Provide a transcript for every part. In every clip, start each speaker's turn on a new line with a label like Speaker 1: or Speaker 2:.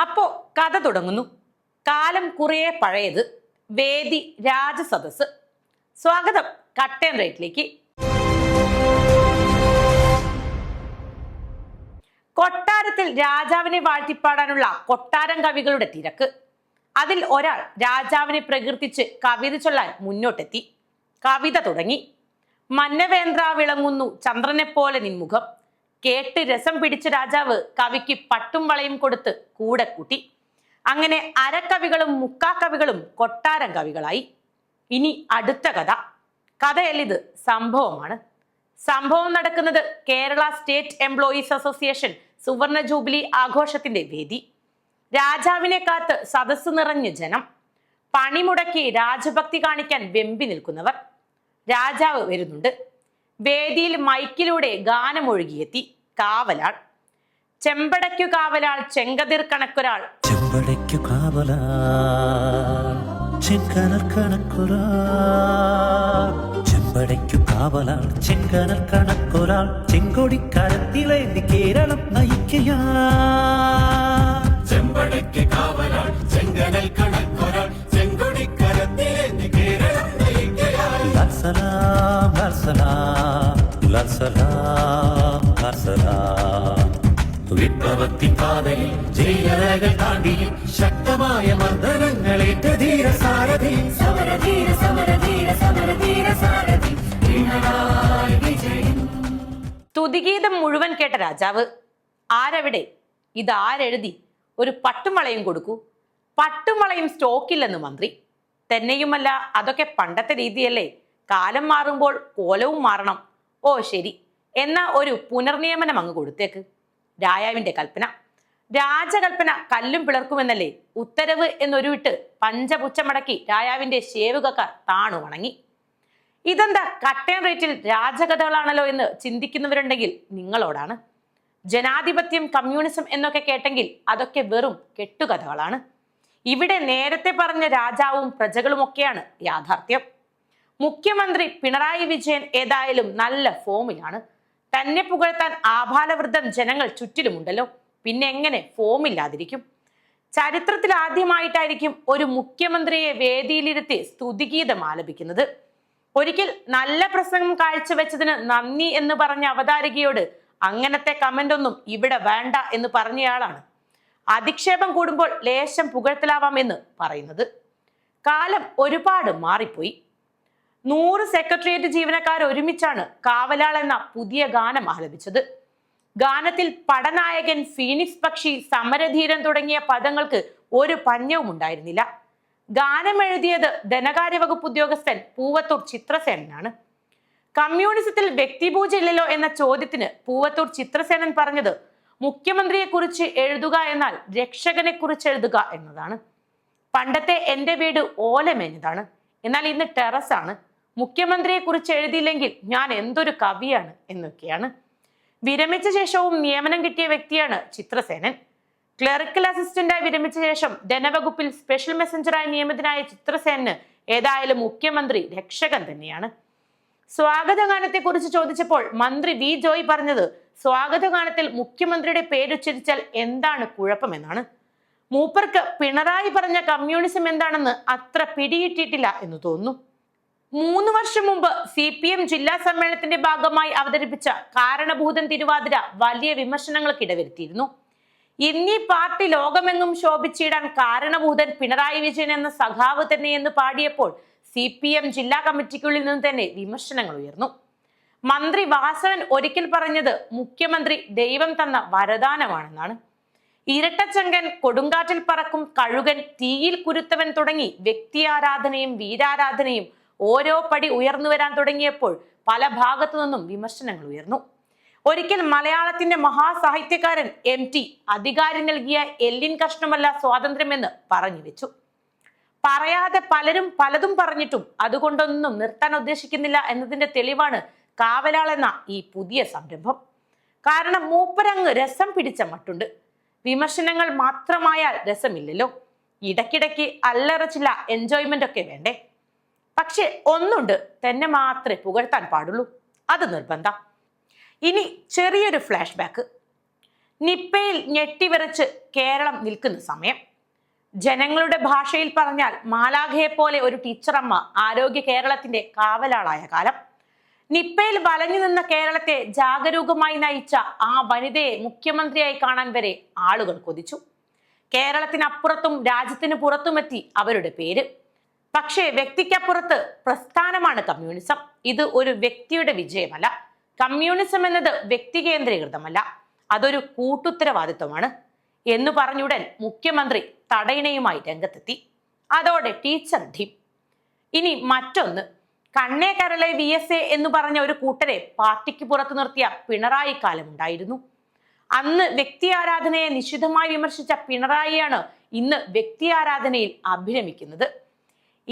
Speaker 1: അപ്പോ കഥ തുടങ്ങുന്നു. കാലം കുറേ പഴയത് വേദി രാജസദസ് സ്വാഗതം കട്ടൻ റേറ്റിലേക്ക്. കൊട്ടാരത്തിൽ രാജാവിനെ വാഴ്ത്തിപ്പാടാനുള്ള കൊട്ടാരം കവികളുടെ തിരക്ക്. അതിൽ ഒരാൾ രാജാവിനെ പ്രകീർത്തിച്ച് കവിത ചൊല്ലാൻ മുന്നോട്ടെത്തി. കവിത തുടങ്ങി. മന്നവേന്ദ്ര വിളങ്ങുന്നു ചന്ദ്രനെ പോലെ നിൻമുഖം. കേട്ട് രസം പിടിച്ച രാജാവ് കവിക്ക് പട്ടും വളയും കൊടുത്ത് കൂടെ കൂട്ടി. അങ്ങനെ അരക്കവികളും മുക്കാക്കവികളും കൊട്ടാരം കവികളായി. ഇനി അടുത്ത കഥ. കഥയല്ലിത് സംഭവമാണ്. സംഭവം നടക്കുന്നത് കേരള സ്റ്റേറ്റ് എംപ്ലോയീസ് അസോസിയേഷൻ സുവർണ ജൂബിലി ആഘോഷത്തിന്റെ വേദി. രാജാവിനെ കാത്ത് സദസ്സ് നിറഞ്ഞ് ജനം. പണിമുടക്കി രാജഭക്തി കാണിക്കാൻ വെമ്പി നിൽക്കുന്നവർ. രാജാവ് വരുന്നുണ്ട്. വേദിയിൽ മൈക്കിലൂടെ ഗാനമൊഴുകിയെത്തി. കാവലാൾ. ചെമ്പടയ്ക്കു കാവലാൾ ചെങ്കതിർ കണക്കൊരാൾ.
Speaker 2: ചെമ്പടയ്ക്കു കാവലാൾ ചെങ്കനൽ കണക്കൊരാൾ. ചെമ്പടയ്ക്കു കാവലാൾ ചെങ്കനർ കണക്കൊരാൾ. ചെങ്കൊടിക്കരത്തിലേന്തി കേരളം നയിക്കയാ.
Speaker 3: ചെമ്പടയ്ക്ക് കാവലാൾ
Speaker 2: ജയിലറകൾ ശക്തമായ മർദ്ദനങ്ങളേറ്റ ധീരസാരഥി.
Speaker 3: സമരധീര സമരധീര സമരധീര സാരഥി
Speaker 1: സ്തുതിഗീതം മുഴുവൻ കേട്ട രാജാവ് ആരവിടെ? ഇത് ആരെഴുതി? ഒരു പട്ടുമളയും കൊടുക്കൂ. പട്ടുമളയും സ്റ്റോക്കില്ലെന്ന് മന്ത്രി. തന്നെയുമല്ല അതൊക്കെ പണ്ടത്തെ രീതിയല്ലേ. കാലം മാറുമ്പോൾ കോലവും മാറണം. ഓ ശരി. എന്ന ഒരു പുനർനിയമനം അങ്ങ് കൊടുത്തേക്ക്. രായാവിന്റെ കൽപ്പന. രാജകൽപ്പന കല്ലും പിളർക്കുമെന്നല്ലേ? ഉത്തരവ് എന്നൊരുവിട്ട് പഞ്ചപുച്ചമടക്കി രായാവിന്റെ ശേവുകക്കാർ താണു വണങ്ങി ഇതെന്താ? കട്ടൻ റേറ്റിൽ രാജകഥകളാണല്ലോ എന്ന് ചിന്തിക്കുന്നവരുണ്ടെങ്കിൽ നിങ്ങളോടാണ്. ജനാധിപത്യം കമ്മ്യൂണിസം എന്നൊക്കെ കേട്ടെങ്കിൽ അതൊക്കെ വെറും കെട്ടുകഥകളാണ്. ഇവിടെ നേരത്തെ പറഞ്ഞ രാജാവും പ്രജകളുമൊക്കെയാണ് യാഥാർത്ഥ്യം. മുഖ്യമന്ത്രി പിണറായി വിജയൻ ഏതായാലും നല്ല ഫോമിലാണ്. തന്നെ പുകഴ്ത്താൻ ആഭാലവൃദ്ധം ജനങ്ങൾ ചുറ്റിലുമുണ്ടല്ലോ. പിന്നെ എങ്ങനെ ഫോമില്ലാതിരിക്കും ചരിത്രത്തിൽ ആദ്യമായിട്ടായിരിക്കും ഒരു മുഖ്യമന്ത്രിയെ വേദിയിലിരുത്തി സ്തുതിഗീതം ആലപിക്കുന്നത്. ഒരിക്കൽ നല്ല പ്രസംഗം കാഴ്ചവെച്ചതിന് നന്ദി എന്ന് പറഞ്ഞ അവതാരികയോട് അങ്ങനത്തെ കമന്റ് ഒന്നും ഇവിടെ വേണ്ട എന്ന് പറഞ്ഞയാളാണ്. അധിക്ഷേപം കൂടുമ്പോൾ ലേശം പുകഴ്ത്തലാവാം എന്ന് പറയുന്നത്. കാലം ഒരുപാട് മാറിപ്പോയി. നൂറ് സെക്രട്ടേറിയറ്റ് ജീവനക്കാർ ഒരുമിച്ചാണ് കാവലാൾ എന്ന പുതിയ ഗാനം ആലപിച്ചത്. ഗാനത്തിൽ പടനായകൻ ഫീനിക്സ് പക്ഷി സമരധീരൻ തുടങ്ങിയ പദങ്ങൾക്ക് ഒരു പഞ്ഞവും ഉണ്ടായിരുന്നില്ല. ഗാനം എഴുതിയത് ധനകാര്യ വകുപ്പ് ഉദ്യോഗസ്ഥൻ പൂവത്തൂർ ചിത്രസേനനാണ്. കമ്മ്യൂണിസത്തിൽ വ്യക്തിപൂജ ഇല്ലല്ലോ എന്ന ചോദ്യത്തിന് പൂവത്തൂർ ചിത്രസേനൻ പറഞ്ഞത് മുഖ്യമന്ത്രിയെ കുറിച്ച് എഴുതുക എന്നാൽ രക്ഷകനെ കുറിച്ച് എഴുതുക എന്നതാണ്. പണ്ടത്തെ എന്റെ വീട് ഓലമേഞ്ഞതാണ്. എന്നാൽ ഇന്ന് ടെറസാണ്. മുഖ്യമന്ത്രിയെ കുറിച്ച് എഴുതിയില്ലെങ്കിൽ ഞാൻ എന്തൊരു കവിയാണ് എന്നൊക്കെയാണ്. വിരമിച്ച ശേഷവും നിയമനം കിട്ടിയ വ്യക്തിയാണ് ചിത്രസേനൻ. ക്ലറിക്കൽ അസിസ്റ്റന്റായി വിരമിച്ച ശേഷം ധനവകുപ്പിൽ സ്പെഷ്യൽ മെസ്സഞ്ചറായി നിയമിതനായ ചിത്രസേനന് ഏതായാലും മുഖ്യമന്ത്രി രക്ഷകൻ തന്നെയാണ്. സ്വാഗതഗാനത്തെ കുറിച്ച് ചോദിച്ചപ്പോൾ മന്ത്രി വി. ജോയ് പറഞ്ഞത് സ്വാഗതഗാനത്തിൽ മുഖ്യമന്ത്രിയുടെ പേരുച്ചരിച്ചാൽ എന്താണ് കുഴപ്പമെന്നാണ്. മൂപ്പർക്ക് പിണറായി പറഞ്ഞ കമ്മ്യൂണിസം എന്താണെന്ന് അത്ര പിടിയിട്ടിട്ടില്ല എന്ന് തോന്നുന്നു. മൂന്ന് വർഷം മുമ്പ് സി പി എം ജില്ലാ സമ്മേളനത്തിന്റെ ഭാഗമായി അവതരിപ്പിച്ച കാരണഭൂതൻ തിരുവാതിര വലിയ വിമർശനങ്ങൾക്ക് ഇടവരുത്തിയിരുന്നു ഇന്നീ പാർട്ടി ലോകമെങ്ങും ശോഭിച്ചിടാൻ കാരണഭൂതൻ പിണറായി വിജയൻ എന്ന സഖാവ് തന്നെയെന്ന് പാടിയപ്പോൾ സി പി എം ജില്ലാ കമ്മിറ്റിക്കുള്ളിൽ നിന്ന് തന്നെ വിമർശനങ്ങൾ ഉയർന്നു. മന്ത്രി വാസവൻ ഒരിക്കൽ പറഞ്ഞത് മുഖ്യമന്ത്രി ദൈവം തന്ന വരദാനമാണെന്നാണ്. ഇരട്ടച്ചങ്കൻ കൊടുങ്കാറ്റിൽ പറക്കും കഴുകൻ തീയിൽ കുരുത്തവൻ തുടങ്ങി വ്യക്തി ആരാധനയും വീരാരാധനയും ഓരോ പടി ഉയർന്നു വരാൻ തുടങ്ങിയപ്പോൾ പല ഭാഗത്തു നിന്നും വിമർശനങ്ങൾ ഉയർന്നു. ഒരിക്കൽ മലയാളത്തിന്റെ മഹാസാഹിത്യകാരൻ എം ടി അധികാരി നൽകിയ എല്ലിൻ കഷ്ണമല്ല സ്വാതന്ത്ര്യമെന്ന് പറഞ്ഞു വെച്ചു. പറയാതെ പലരും പലതും പറഞ്ഞിട്ടും അതുകൊണ്ടൊന്നും നിർത്താൻ ഉദ്ദേശിക്കുന്നില്ല എന്നതിന്റെ തെളിവാണ് കാവലാൾ എന്ന ഈ പുതിയ സംരംഭം. കാരണം മൂപ്പരങ്ങ് രസം പിടിച്ച മട്ടുണ്ട്. വിമർശനങ്ങൾ മാത്രമായാൽ രസമില്ലല്ലോ. ഇടയ്ക്കിടയ്ക്ക് അല്ലറ ചില എൻജോയ്മെന്റ് ഒക്കെ വേണ്ടേ. പക്ഷെ ഒന്നുണ്ട് തന്നെ മാത്രമേ പുകഴ്ത്താൻ പാടുള്ളൂ. അത് നിർബന്ധം. ഇനി ചെറിയൊരു ഫ്ലാഷ് ബാക്ക് നിപ്പയിൽ ഞെട്ടിവിറച്ച് കേരളം നിൽക്കുന്ന സമയം. ജനങ്ങളുടെ ഭാഷയിൽ പറഞ്ഞാൽ മാലാഖയെ പോലെ ഒരു ടീച്ചറമ്മ ആരോഗ്യ കേരളത്തിന്റെ കാവലാളായ കാലം. നിപ്പയിൽ വലഞ്ഞു നിന്ന കേരളത്തെ ജാഗരൂകമായി നയിച്ച ആ വനിതയെ മുഖ്യമന്ത്രിയായി കാണാൻ വരെ ആളുകൾ കൊതിച്ചു. കേരളത്തിനപ്പുറത്തും രാജ്യത്തിന് പുറത്തുമെത്തി അവരുടെ പേര്. പക്ഷേ വ്യക്തിക്കപ്പുറത്ത് പ്രസ്ഥാനമാണ് കമ്മ്യൂണിസം. ഇത് ഒരു വ്യക്തിയുടെ വിജയമല്ല. കമ്മ്യൂണിസം എന്നത് വ്യക്തി കേന്ദ്രീകൃതമല്ല. അതൊരു കൂട്ടുത്തരവാദിത്വമാണ് എന്ന് പറഞ്ഞുടൻ മുഖ്യമന്ത്രി തടയിണയുമായി രംഗത്തെത്തി. അതോടെ ടീച്ചർ ധീം. ഇനി മറ്റൊന്ന്. കണ്ണേ കരളെ വി എസ് എ എന്ന് പറഞ്ഞ ഒരു കൂട്ടരെ പാർട്ടിക്ക് പുറത്തു നിർത്തിയ പിണറായി കാലമുണ്ടായിരുന്നു. അന്ന് വ്യക്തി ആരാധനയെ നിശിതമായി വിമർശിച്ച പിണറായിയാണ് ഇന്ന് വ്യക്തി ആരാധനയിൽ അഭിരമിക്കുന്നത്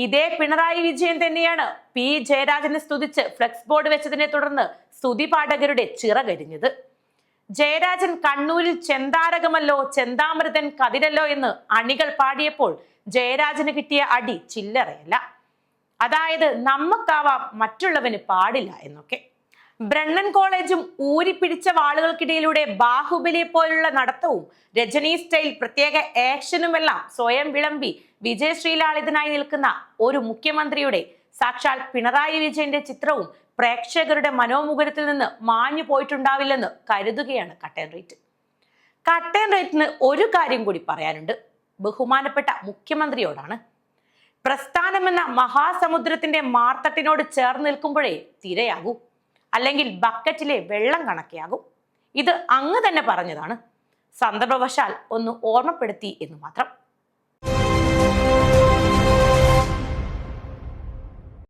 Speaker 1: ഇതേ പിണറായി വിജയൻ തന്നെയാണ് പി ജയരാജനെ സ്തുതിച്ച് ഫ്ലെക്സ് ബോർഡ് വെച്ചതിനെ തുടർന്ന് സ്തുതി പാഠകരുടെ ചിറകരിഞ്ഞത് ജയരാജൻ കണ്ണൂരിൽ ചെന്താരകമല്ലോ ചെന്താമൃതൻ കതിരല്ലോ എന്ന് അണികൾ പാടിയപ്പോൾ ജയരാജന് കിട്ടിയ അടി ചില്ലറയല്ല. അതായത് നമ്മക്കാവാം മറ്റുള്ളവന് പാടില്ല എന്നൊക്കെ. ബ്രണ്ണൻ കോളേജും ഊരിപ്പിടിച്ച വാളുകൾക്കിടയിലൂടെ ബാഹുബലിയെ പോലുള്ള നടത്തവും രജനി സ്റ്റൈൽ പ്രത്യേക ആക്ഷനുമെല്ലാം സ്വയം വിളമ്പി വിജയശ്രീലാളിതനായി നിൽക്കുന്ന ഒരു മുഖ്യമന്ത്രിയുടെ സാക്ഷാൽ പിണറായി വിജയന്റെ ചിത്രവും പ്രേക്ഷകരുടെ മനോമുഖരത്തിൽ നിന്ന് മാഞ്ഞു പോയിട്ടുണ്ടാവില്ലെന്ന് കരുതുകയാണ് കട്ടൻ റേറ്റ്. കട്ടൻ റേറ്റിന് ഒരു കാര്യം കൂടി പറയാനുണ്ട്. ബഹുമാനപ്പെട്ട മുഖ്യമന്ത്രിയോടാണ്. പ്രസ്ഥാനമെന്ന മഹാസമുദ്രത്തിന്റെ മാർത്തട്ടിനോട് ചേർന്ന് നിൽക്കുമ്പോഴേ തിരയാകൂ. അല്ലെങ്കിൽ ബക്കറ്റിലെ വെള്ളം കണക്കെയാകും. ഇത് അങ്ങ് തന്നെ പറഞ്ഞതാണ്. സന്ദർഭവശാൽ ഒന്ന് ഓർമ്മപ്പെടുത്തി എന്ന് മാത്രം.